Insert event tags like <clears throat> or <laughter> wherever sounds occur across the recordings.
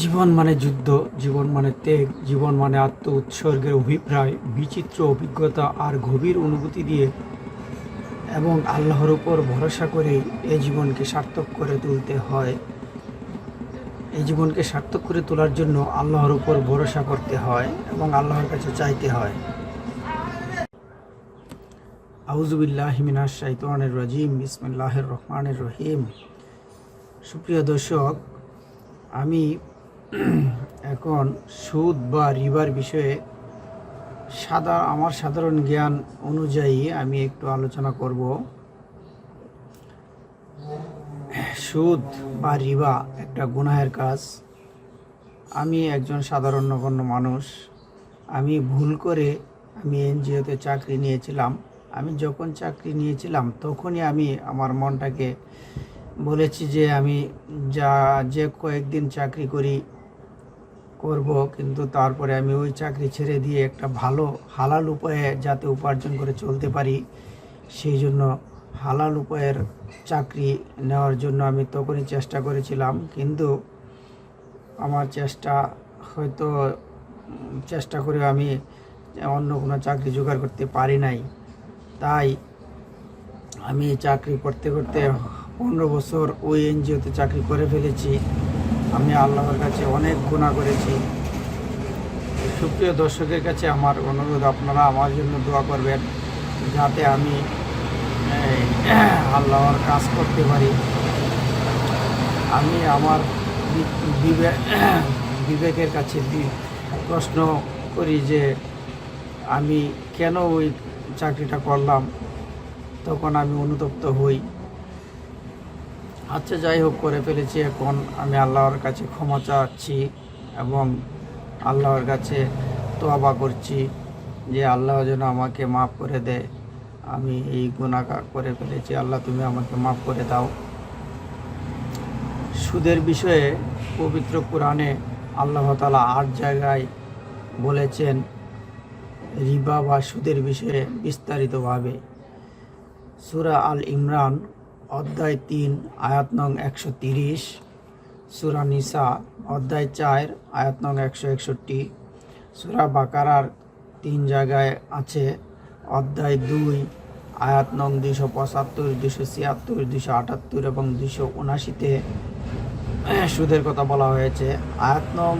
জীবন মানে যুদ্ধ, জীবন মানে ত্যাগ, জীবন মানে আত্ম উৎসর্গের অভিপ্রায়, বিচিত্র অভিজ্ঞতা আর গভীর অনুভূতি দিয়ে এবং আল্লাহর উপর ভরসা করে এই জীবনকে সার্থক করে তুলতে হয়। এই জীবনকে সার্থক করে তোলার জন্য আল্লাহর উপর ভরসা করতে হয় এবং আল্লাহর কাছে চাইতে হয়। আউজুবিল্লাহ মিনাশ শাইতানির রাজিম, বিসমিল্লাহির রহমানির রহিম। সুপ্রিয় দর্শক, আমি <clears throat> এখন সুদ বা রিবার বিষয়ে সাদা, আমার সাধারণ জ্ঞান অনুযায়ী আমি একটু আলোচনা করব। সুদ বা রিবা একটা গুনাহের কাজ। আমি একজন সাধারণ নগণ্য মানুষ। আমি ভুল করে আমি এনজিওতে চাকরি নিয়েছিলাম। আমি যখন চাকরি নিয়েছিলাম তখনই আমি আমার মনটাকে বলেছি যে আমি যা, যে কয়েকদিন চাকরি করি করব, কিন্তু তারপরে আমি ওই চাকরি ছেড়ে দিয়ে একটা ভালো হালাল উপায়ে যাতে উপার্জন করে চলতে পারি, সেই জন্য হালাল উপায়ের চাকরি নেওয়ার জন্য আমি তখনই চেষ্টা করেছিলাম, কিন্তু আমার চেষ্টা হয়তো, চেষ্টা করে আমি অন্য কোনো চাকরি জোগাড় করতে পারি নাই। তাই আমি চাকরি করতে করতে পনেরো বছর ওই এনজিওতে চাকরি করে ফেলেছি। আমি আল্লাহর কাছে অনেক গুণা করেছি। সুপ্রিয় দর্শকের কাছে আমার অনুরোধ, আপনারা আমার জন্য দোয়া করবেন যাতে আমি আল্লাহর কাজ করতে পারি। আমি আমার বিবেকের কাছে প্রশ্ন করি যে, আমি কেন ওই চাকরিটা করলাম? তখন আমি অনুতপ্ত হই। আচ্ছা যাই হোক, করে ফেলেছি। এখন আমি আল্লাহর কাছে ক্ষমা চাচ্ছি এবং আল্লাহর কাছে তোয়াবা করছি যে আল্লাহ যেন আমাকে মাফ করে দেয় আমি এই গুণাহ করে ফেলেছি। আল্লাহ, তুমি আমাকে মাফ করে দাও। সুদের বিষয়ে পবিত্র কোরআনে আল্লাহ তালা আট জায়গায় বলেছেন, রিবা বা সুদের বিষয়ে বিস্তারিতভাবে। সুরা আল ইমরান অধ্যায় তিন, আয়াত নং একশো তিরিশ। সুরা নিসা, অধ্যায় চার, আয়াত নং একশো একষট্টি। সুরা বাকারার তিন জায়গায় আছে, অধ্যায় দুই, আয়াত নং দুইশো পঁচাত্তর দুশো ছিয়াত্তর দুশো আটাত্তর এবং দুশো উনাশিতে সুদের কথা বলা হয়েছে। আয়াত নং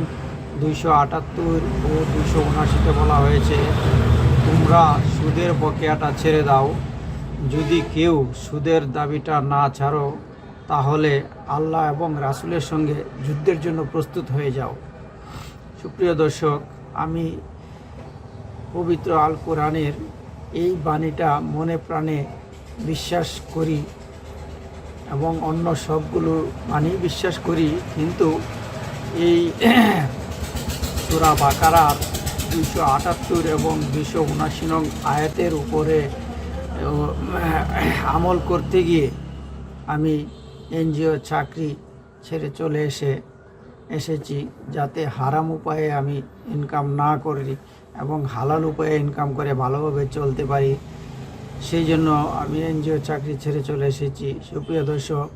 দুইশো আটাত্তর ও দুশো উনাশিতে বলা হয়েছে, তোমরা সুদের বকেয়াটা ছেড়ে দাও। যদি কেউ সুদের দাবিটা না ছাড়ো, তাহলে আল্লাহ এবং রাসুলের সঙ্গে যুদ্ধের জন্য প্রস্তুত হয়ে যাও। সুপ্রিয় দর্শক, আমি পবিত্র আল কোরআনের এই বাণীটা মনে প্রাণে বিশ্বাস করি এবং অন্য সবগুলো বাণী বিশ্বাস করি, কিন্তু এই <clears throat> সুরা বাকারার দুশো আটাত্তর এবং দুশো উনাশি নং আয়াতের উপরে আহ, আমল করতে গিয়ে আমি এনজিও চাকরি ছেড়ে চলে এসে এসেছি যাতে হারাম উপায়ে আমি ইনকাম না করি এবং হালাল উপায়ে ইনকাম করে ভালোভাবে চলতে পারি। সেই জন্য আমি এনজিও চাকরি ছেড়ে চলে এসেছি। সুপ্রিয় দর্শক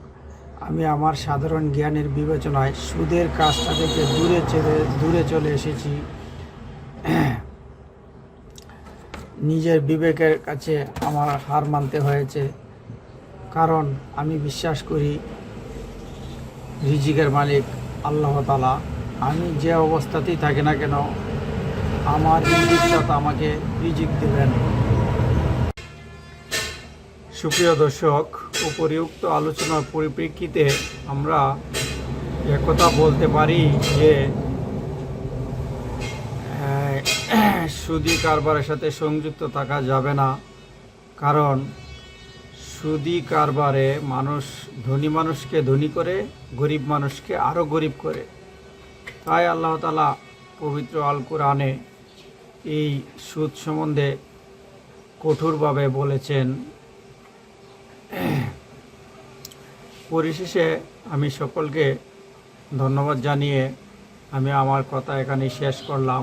আমি আমার সাধারণ জ্ঞানের বিবেচনায় সুদের কাজটা থেকে দূরে ছেড়ে দূরে চলে এসেছি। নিজের বিবেকের কাছে আমার হার মানতে হয়েছে। কারণ আমি বিশ্বাস করি, রিজিকের মালিক আল্লাহ তালা আমি যে অবস্থাতেই থাকি না কেন, আমার রিজিকটা তো আমাকে রিজিক দেবেন। সুপ্রিয় দর্শক, উপরিউক্ত আলোচনার পরিপ্রেক্ষিতে আমরা একথা বলতে পারি যে সুদি কারবারের সাথে সংযুক্ত থাকা যাবে না। কারণ সুদি কারবারে মানুষ, ধনী মানুষকে ধনী করে, গরিব মানুষকে আরও গরিব করে। তাই আল্লাহ তালা পবিত্র আল কোরআনে এই সুদ সম্বন্ধে কঠোরভাবে বলেছেন। পরিশেষে আমি সকলকে ধন্যবাদ জানিয়ে আমি আমার কথা এখানে শেষ করলাম।